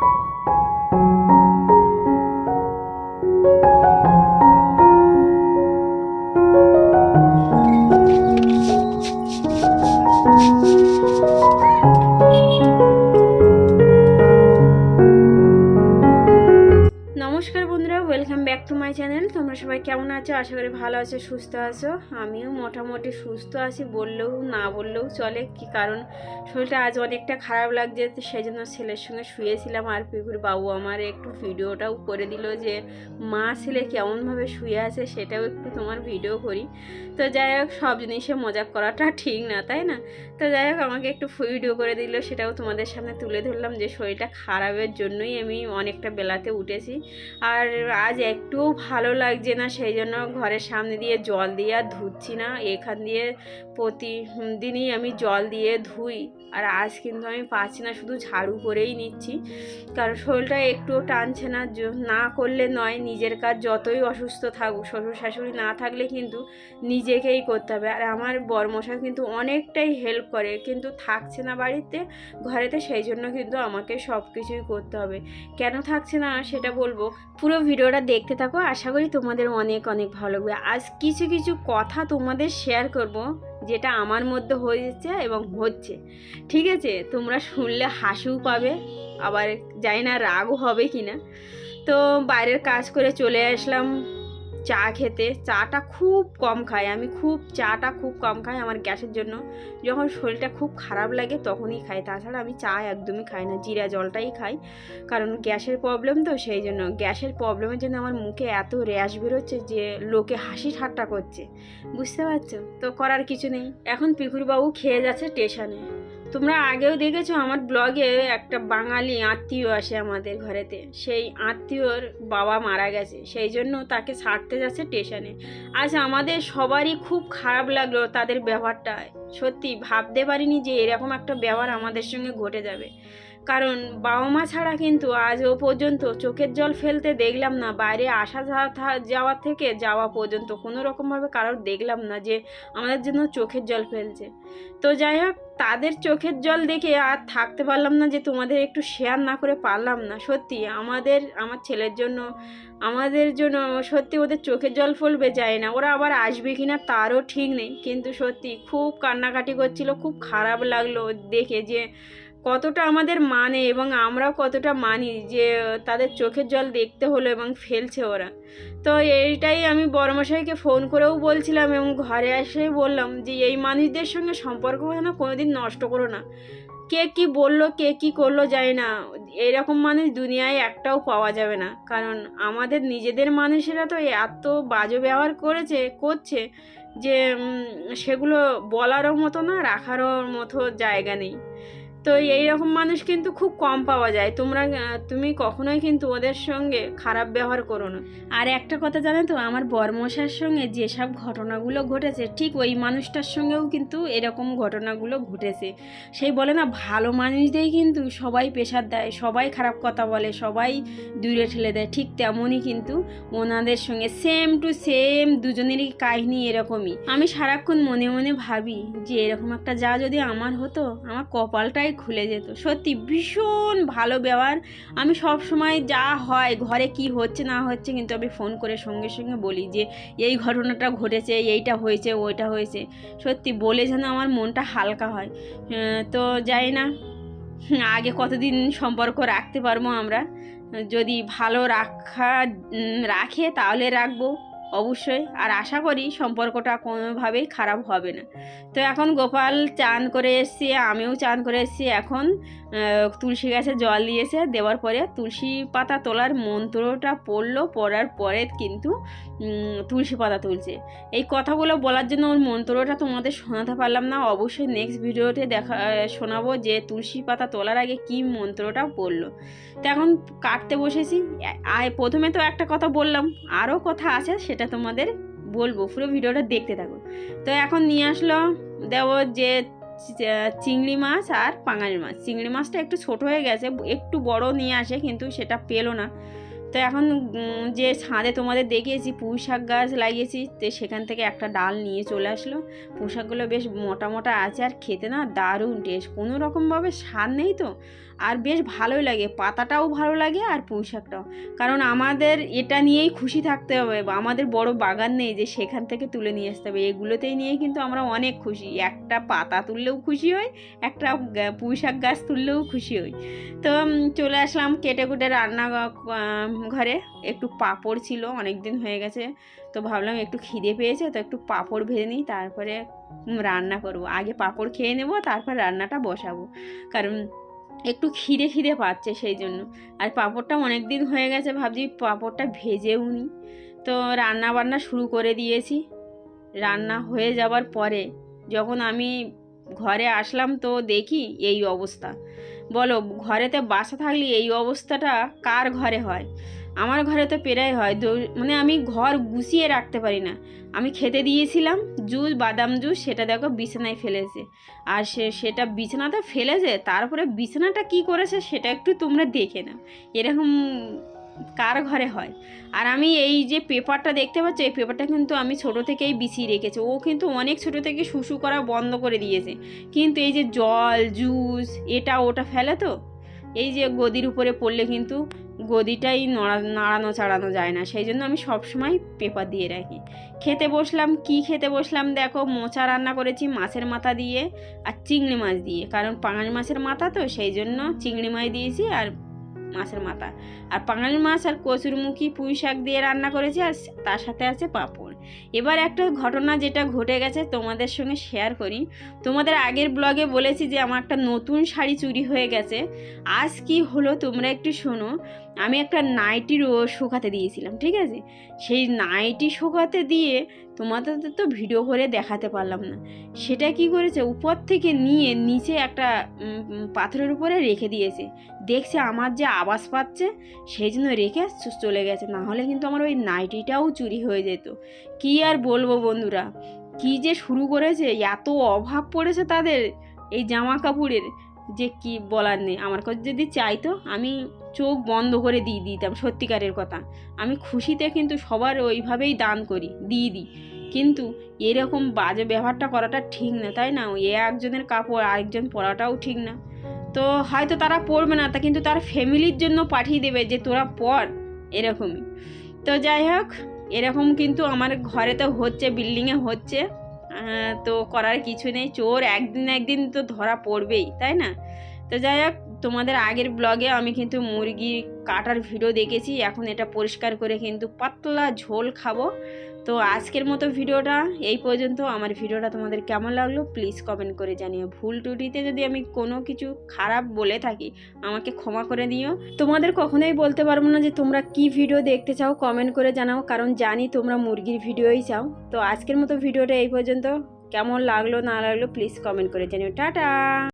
thank you welcome back to my channel তোমরা সবাই কেমন আছো? আশা করি ভালো আছো, সুস্থ আছো। আমিও মোটামুটি সুস্থ আছি, বললেও না বললেও চলে। কি কারণ? শরীরটা আজ অনেকটা খারাপ লাগছে সেই জন্য ছেলের সঙ্গে শুয়েছিলাম আর পিকুর বাবু আমার একটু ভিডিওটাও করে দিল যে, মা ছেলে কেমনভাবে শুয়ে আছে সেটাও একটু তোমার ভিডিও করি। তো যাই হোক, সব জিনিসে মজা করাটা ঠিক না, তাই না? তো যাই হোক, আমাকে একটু ভিডিও করে দিল, সেটাও তোমাদের সামনে তুলে ধরলাম যে, শরীরটা খারাপের জন্যই আমি অনেকটা বেলাতে উঠেছি। আর আজ একটুও ভালো লাগছে না, সেই জন্য ঘরের সামনে দিয়ে জল দিয়ে আর ধুচ্ছি না। এখান দিয়ে প্রতিদিনই আমি জল দিয়ে ধুই। আর আজ কিন্তু আমি পাচ্ছি না, শুধু ঝাড়ু করেই নিচ্ছি। কারণ শরীরটা একটুও টানছে না না করলে নয়, নিজের কাজ যতই অসুস্থ থাকুক শ্বশুর শাশুড়ি না থাকলে কিন্তু নিজেকেই করতে হবে। আর আমার বরমশা কিন্তু অনেকটাই হেল্প করে, কিন্তু থাকছে না বাড়িতে, ঘরেতে, সেই জন্য কিন্তু আমাকে সব কিছুই করতে হবে। কেন থাকছে না সেটা বলব? পুরো ভিডিওটা দেখতে থাকো, আশা করি তোমাদের অনেক অনেক ভালো লাগবে। আজ কিছু কিছু কথা তোমাদের শেয়ার করব, যেটা আমার মধ্যে হয়েছে এবং হচ্ছে। ঠিক আছে? তোমরা শুনলে হাসিও পাবে, আবার জানি না রাগও হবে কি না তো বাইরের কাজ করে চলে আসলাম। চা খেতে, চাটা খুব কম খাই। আমি খুব, চাটা খুব কম খাই আমার গ্যাসের জন্য। যখন শরীরটা খুব খারাপ লাগে তখনই খাই। তাছাড়া আমি চা একদমই খাই না, জিরা জলটাই খাই। কারণ গ্যাসের প্রবলেম তো সেই জন্য। গ্যাসের প্রবলেমের জন্য আমার মুখে এত র্যাশ বেরোচ্ছে যে লোকে হাসি ঠাট্টা করছে। বুঝতে পারছ? তো করার কিছু নেই। এখন পিকুরবাবু খেয়ে যাচ্ছে স্টেশনে তোমরা আগেও দেখেছ আমার ব্লগে একটা বাঙালি আত্মীয় আসে আমাদের ঘরেতে। সেই আত্মীয়র বাবা মারা গেছে, সেই জন্য তাকে ছাড়তে যাচ্ছে স্টেশনে আজ আমাদের সবারই খুব খারাপ লাগল তাদের ব্যবহারটা। সত্যি ভাবতে পারিনি যে এরকম একটা ব্যবহার আমাদের সঙ্গে ঘটে যাবে। কারণ বাবা মা ছাড়া কিন্তু আজও পর্যন্ত চোখের জল ফেলতে দেখলাম না, বাইরে আসা যাওয়া থেকে যাওয়া পর্যন্ত কোনো রকমভাবে কারোর দেখলাম না যে আমাদের জন্য চোখের জল ফেলছে। তো যাই হোক, তাদের চোখের জল দেখে আর থাকতে পারলাম না যে তোমাদের একটু শেয়ার না করে পারলাম না। সত্যি আমাদের, আমার ছেলের জন্য, আমাদের জন্য সত্যি ওদের চোখের জল ফলবে যায় না। ওরা আবার আসবে কি না তারও ঠিক নেই। কিন্তু সত্যি খুব কান্নাকাটি করছিল, খুব খারাপ লাগল দেখে যে কতটা আমাদের মানে এবং আমরাও কতটা মানি যে তাদের চোখের জল দেখতে হলো এবং ফেলছে ওরা। তো এইটাই আমি বড়মশাইকে ফোন করেও বলছিলাম এবং ঘরে এসেই বললাম যে, এই মানুষদের সঙ্গে সম্পর্ক যেন কোনোদিন নষ্ট করো না। কে কি বলল, কে কি করল যায় না। এরকম মানুষ দুনিয়ায় একটাও পাওয়া যাবে না। কারণ আমাদের নিজেদের মানুষেরা তো এত বাজে ব্যবহার করেছে, করছে যে সেগুলো বলারও মতো না, রাখারও মতো জায়গা নেই। তো এই রকম মানুষ কিন্তু খুব কম পাওয়া যায়। তোমরা তুমি কখনোই কিন্তু ওদের সঙ্গে খারাপ ব্যবহার করো না। আর একটা কথা জানো তো, আমার বর্মশার সঙ্গে যেসব ঘটনাগুলো ঘটেছে, ঠিক ওই মানুষটার সঙ্গেও কিন্তু এরকম ঘটনাগুলো ঘটেছে। সেই বলে না, ভালো মানুষদেরই কিন্তু সবাই প্রেশার দেয়, সবাই খারাপ কথা বলে, সবাই দূরে ঠেলে দেয়, ঠিক তেমনই কিন্তু ওনাদের সঙ্গে সেম টু সেম দুজনেরই কাহিনী এরকমই। আমি সারাক্ষণ মনে মনে ভাবি যে এরকম একটা যা যদি আমার হতো, আমার কপালটাই খুলে যেত। সত্যি ভীষণ ভালো ব্যবহার। আমি সব সময় যা হয়, ঘরে কি হচ্ছে, না হচ্ছে কিন্তু আমি ফোন করে সঙ্গে সঙ্গে বলি যে, এই ঘটনাটা ঘটেছে, এইটা হয়েছে, ওইটা হয়েছে। সত্যি বলে যেন আমার মনটা হালকা হয়। তো যাই না আগে কতদিন সম্পর্ক রাখতে পারব আমরা? যদি ভালো রাখা রাখে তাহলে রাখব। অবশ্যই। আর আশা করি সম্পর্কটা কোনোভাবেই খারাপ হবে না। তো এখন গোপাল চান করে এসছি, আমিও চান করে এসছি। এখন তুলসী গাছে জল দিয়েছে, দেওয়ার পরে তুলসী পাতা তোলার মন্ত্রটা পড়ল, পড়ার পরে কিন্তু তুলসী পাতা তুলছে। এই কথাগুলো বলার জন্য ওর মন্ত্রটা তোমাদের শোনাতে পারলাম না। অবশ্যই নেক্সট ভিডিওতে দেখা শোনাবো যে তুলসী পাতা তোলার আগে কি মন্ত্রটা পড়ল। তো এখন কাটতে বসেছি। প্রথমে তো একটা কথা বললাম। আরও কথা আছে, সেটা তোমাদের বলব। পুরো ভিডিওটা দেখতে থাকো। তো এখন নিয়ে আসলো দেব যে চিংড়ি মাছ আর পাঙালি মাছ। চিংড়ি মাছটা একটু ছোট হয়ে গেছে, একটু বড় নিয়ে আসে, কিন্তু সেটা পেল না। তো এখন যে ছাদে তোমাদের দেখিয়েছি পুঁই শাক গাছ লাগিয়েছি, তো সেখান থেকে একটা ডাল নিয়ে চলে আসলো। পুঁই শাকগুলো বেশ মোটা মোটা আছে আর খেতে না দারুণ টেস্ট কোনো রকমভাবে স্বাদ নেই তো। আর বেশ ভালোই লাগে, পাতাটাও ভালো লাগে আর পুঁই শাকটাও কারণ আমাদের এটা নিয়েই খুশি থাকতে হবে আমাদের বড় বাগান নেই যে সেখান থেকে তুলে নিয়ে আসতে হবে। এগুলোতেই নিয়ে কিন্তু আমরা অনেক খুশি, একটা পাতা তুললেও খুশি হই, একটা পুঁই শাক গাছ তুললেও খুশি হই। তো চলে আসলাম কেটে কুটে রান্না ঘরে একটু পাঁপড় ছিল অনেক দিন হয়ে গেছে। তো ভাবলাম একটু খিদে পেয়েছে, তো একটু পাঁপড় ভেজে নিই, তারপরে রান্না করব। আগে পাঁপড় খেয়ে নেব, তারপর রান্নাটা বসাবো। কারণ একটু খিদে খিদে পাচ্ছে সেই জন্য। আর পাঁপড়টা অনেক দিন হয়ে গেছে, ভাবছি পাঁপড়টা ভেজেও নিই তো রান্না বান্না শুরু করে দিয়েছি। রান্না হয়ে যাবার পরে যখন আমি ঘরে আসলাম তো দেখি এই অবস্থা। বলো, ঘরেতে বাসা থাকলে এই অবস্থাটা কার ঘরে হয়? আমার ঘরে তো প্রায় হয় মানে আমি ঘর গুছিয়ে রাখতে পারি না। আমি খেতে দিয়েছিলাম, জুস, বাদাম জুস, সেটা দেখো বিছানায় ফেলেছে। আর সে, সেটা বিছানাতে ফেলেছে, তারপরে বিছানাটা কি করেছে সেটা একটু তোমরা দেখে নাও। এরকম কার ঘরে হয়। আর আমি এই যে পেপারটা দেখতে পাচ্ছ, এই পেপারটা কিন্তু আমি ছোট থেকেই বিছিয়ে রেখেছি। ও কিন্তু অনেক ছোট থেকে শুশু করা বন্ধ করে দিয়েছে। কিন্তু এই যে জল, জুস, এটা ওটা ফেলে তো? এই যে গদির উপরে পড়লে কিন্তু গদিটাই নড়া, নাড়ানো চাড়ানো যায় না। সেই জন্য আমি সবসময় পেপার দিয়ে রাখি। খেতে বসলাম, কি খেতে বসলাম দেখো, মোচা রান্না করেছি মাছের মাথা দিয়ে আর চিংড়ি মাছ দিয়ে। কারণ পাঙাশ মাছের মাথা তো, সেই জন্য চিংড়ি মাছ দিয়েছি আর মাছের মাথা। আর পাঙাশ মাছ আর কচুরমুখী পুঁই শাক দিয়ে রান্না করেছি আর তার সাথে আছে পাঁপড়। এবার একটা ঘটনা যেটা ঘটে গেছে তোমাদের সঙ্গে শেয়ার করি। তোমাদের আগের ব্লগে বলেছি যে আমার একটা নতুন শাড়ি চুরি হয়ে গেছে। আজ কি হলো তোমরা একটু শোনো। আমি একটা নাইটি রো শুকাতে দিয়েছিলাম, ঠিক আছে? সেই নাইটি শুকাতে দিয়ে তোমাদের তো ভিডিও করে দেখাতে পারলাম না। সেটা কি করেছে? উপর থেকে নিয়ে নিচে একটা পাথরের উপরে রেখে দিয়েছে। দেখছে আমার যে আওয়াজ পাচ্ছে, সেই জন্য রেখে চলে গেছে। না হলে কিন্তু আমার ওই নাইটিটাও চুরি হয়ে যেত। কি আর বলব বন্ধুরা? কি যে শুরু করেছে? এত অভাব পড়েছে তাদের এই জামা কাপড়ের যে কি বলার নেই। আমার কাছে যদি চাইতো, আমি চোখ বন্ধ করে দিয়ে দিতাম সত্যিকারের কথা। আমি খুশিতে কিন্তু সবার ওইভাবেই দান করি, দিয়ে দিই। কিন্তু এরকম বাজে ব্যবহারটা করাটা ঠিক না, তাই না? এ একজনের কাপড়, আরেকজন পরাটাও ঠিক না। তো হয়তো তারা পরবে না, তা কিন্তু তার ফ্যামিলির জন্য পাঠিয়ে দেবে যে তোরা পর, এরকমই। তো যাই হোক, এরকম কিন্তু আমার ঘরে তো হচ্ছে, বিল্ডিংয়ে হচ্ছে। তো করার কিছু নেই। চোর একদিন একদিন তো ধরা পড়বেই, তাই না? তো যাই হোক, তোমাদের আগের ব্লগে আমি কিন্তু মুরগি কাটার ভিডিও দেখেছি। এখন এটা পরিষ্কার করে কিন্তু পাতলা ঝোল খাব। তো আজকের মতো ভিডিওটা এই পর্যন্ত। আমার ভিডিওটা তোমাদের কেমন লাগল প্লিজ কমেন্ট করে জানিও। ভুল টুটিতে যদি আমি কোনো কিছু খারাপ বলে থাকি, আমাকে ক্ষমা করে দিও। তোমাদের কখনোই বলতে পারব না যে তোমরা কি ভিডিও দেখতে চাও কমেন্ট করে জানাও। কারণ জানি তোমরা মুরগির ভিডিওই চাও। তো আজকের মতো ভিডিওটা এই পর্যন্ত। কেমন লাগল না লাগল প্লিজ কমেন্ট করে জানিও। টাটা!